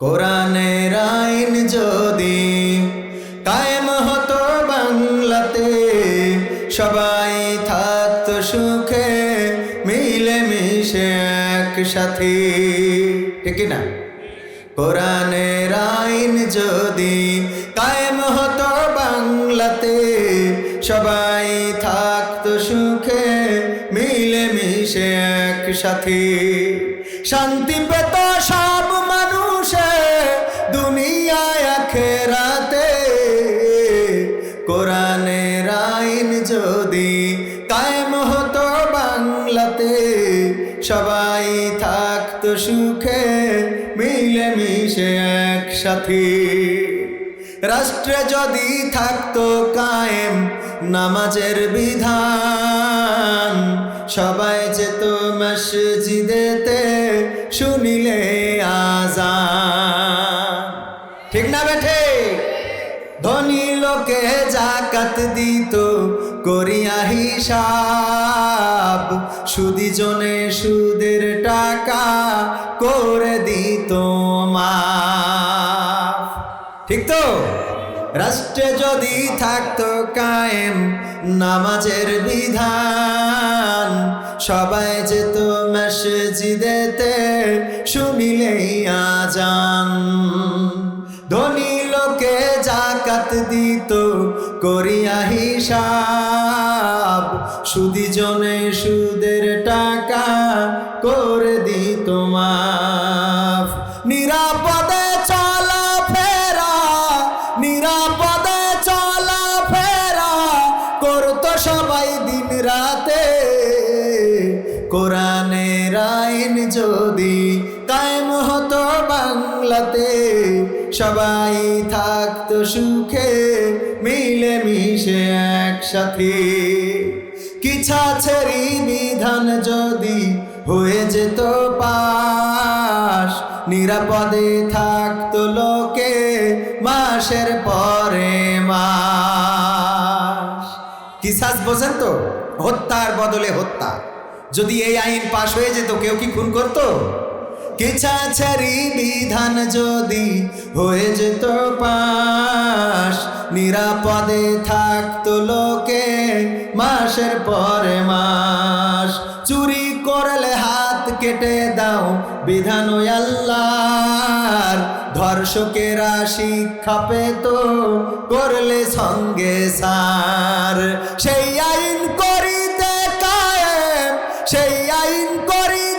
কোরআনের আইন যদি কায়েম হতো বাংলাতে, সবাই থাকতো সুখে মিলে মিশে একসাথে। ঠিক না? কোরআনের আইন যদি কায়েম হতো বাংলাতে, সবাই থাকতো সুখে মিলে মিশে একসাথে। শান্তি পেত কোরআনের আইন যদি কায়েম হতো বাংলাতে, সবাই থাকতো সুখে মিলে মিশে একসাথে। রাষ্ট্রে যদি থাকতো কায়েম, নামাজের বিধান, সবাই যেত মসজিদেতে, শুনিলে আজান ঠিক না বেঠে? ধনী লোকে জাকাত দিত, করিয়া হিসাব। সুদি জনে সুদের টাকা করে দিত মা ঠিক তো? রাষ্ট্রে যদি থাকতো কায়েম, নামাজের বিধান, সবাই যেত মসজিদেতে শুনিলেই আজান। জাকাত দিত করিয়া হিসাব। সুদি জনে সুদের টাকা করে দিত মাফ। নিরাপদে চলা ফেরা, নিরাপদে চলা ফেরা করতো সবাই দিন রাতে। কোরআনের আইন যদি কায়েম হতো বাংলাতে সবাই থাকতো সুখে মিলে মিশে একসাথে। কিছা ছেড়ি বিধান যদি হয়ে যেত পাশ, নিরাপদে থাকতো লোকে মাসের পরে মাস। কিসাস বোঝেন তো? হত্যার বদলে হত্যা। যদি এই আইন পাশ হয়ে যেত, কেউ কি খুন করতো? কেছাছারি বিধান যদি হয়ে যেত পাশ, নিরাপদে থাকতো লোকে মাসের পরে মাস। চুরি করলে হাত কেটে দাও বিধান আল্লাহর। ধর্ষকেরা শিক্ষা পেত, করলে সঙ্গে সার। সেই আইন করিতে কায়েম, সেই আইন করিতে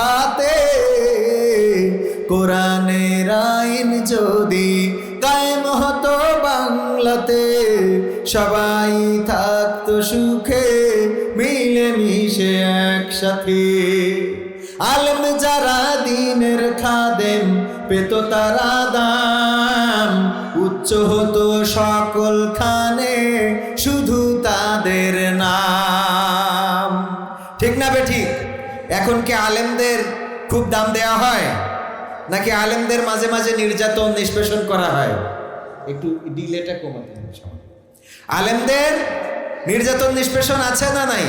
হাতে। কোরআনের আইন যদি কায়েম হতো বাংলাতে, সবাই থাকতো সুখে মিলে মিশে একসাথে। আলম যারা দিনের খাদেম, পেত তারা দাম। উচ্চ হতো সকল খানে, শুধু তাদের নাম। এখন কি আলেমদের খুব দাম দেয়া হয়? নাকি আলেমদের মাঝে মাঝে নির্যাতন, নিষ্পেষণ করা হয়? একটু ডিলেটা কমাতে হবে আলেমদের নির্যাতন, নিষ্পেষণ আছে না নাই?